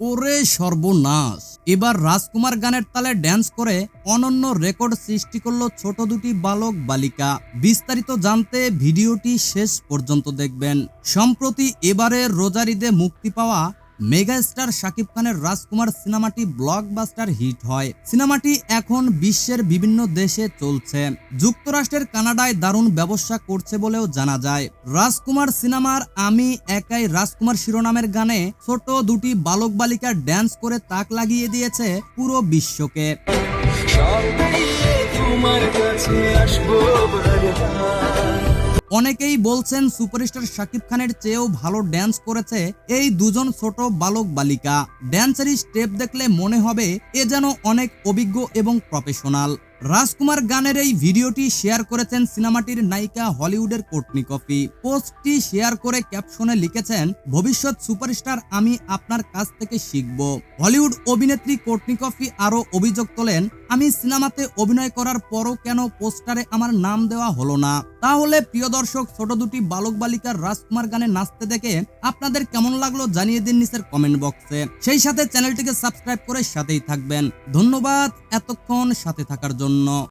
ওরে সর্বনাশ। এবার রাজকুমার গানের তালে ড্যান্স করে অনন্য রেকর্ড সৃষ্টি করল ছোট দুটি বালক বালিকা। বিস্তারিত জানতে ভিডিওটি শেষ পর্যন্ত দেখবেন। সম্প্রতি এবারে রোজারিদে মুক্তি পাওয়া মেগা স্টার শাকিব খানের রাজকুমার সিনেমাটি ব্লকবাস্টার হিট হয়। সিনেমাটি এখন বিশ্বের বিভিন্ন দেশে চলছে। যুক্তরাষ্ট্রের কানাডায় দারুণ ব্যবসা করছে বলেও জানা যায়। রাজকুমার সিনেমার আমি একাই রাজকুমার শিরোনামের গানে ছোট দুটি বালক বালিকা ড্যান্স করে তাক লাগিয়ে দিয়েছে পুরো বিশ্বকে। অনেকেই বলছেন সুপারস্টার শাকিব খানের চেয়েও ভালো ড্যান্স করেছে এই দুজন ছোট বালক বালিকা। ড্যান্সের স্টেপ দেখলে মনে হবে এ যেন অনেক অভিজ্ঞ এবং প্রফেশনাল রাজকুমার গানের এই ভিডিওটি শেয়ার করেছেন সিনেমাটির নায়িকা হলিউডের কোটনি কফি। পোস্টটি শেয়ার করে ক্যাপশনে লিখেছেন, ভবিষ্যৎ সুপারস্টার আমি আপনার কাছ থেকে শিখব। হলিউড অভিনেত্রী কোটনি কফি আরও অভিযোগ তোলেন আমি সিনেমাতে অভিনয় করার পরও কেন পোস্টারে আমার নাম দেওয়া হলো না? তাহলে প্রিয় দর্শক, ছোট দুটি বালক বালিকার রাজকুমার গানে নাচতে দেখে আপনাদের কেমন লাগল জানিয়ে দিন নিচের কমেন্ট বক্সে সেই সাথে চ্যানেলটিকে সাবস্ক্রাইব করে সাথেই থাকবেন। ধন্যবাদ এতক্ষণ সাথে থাকার জন্য।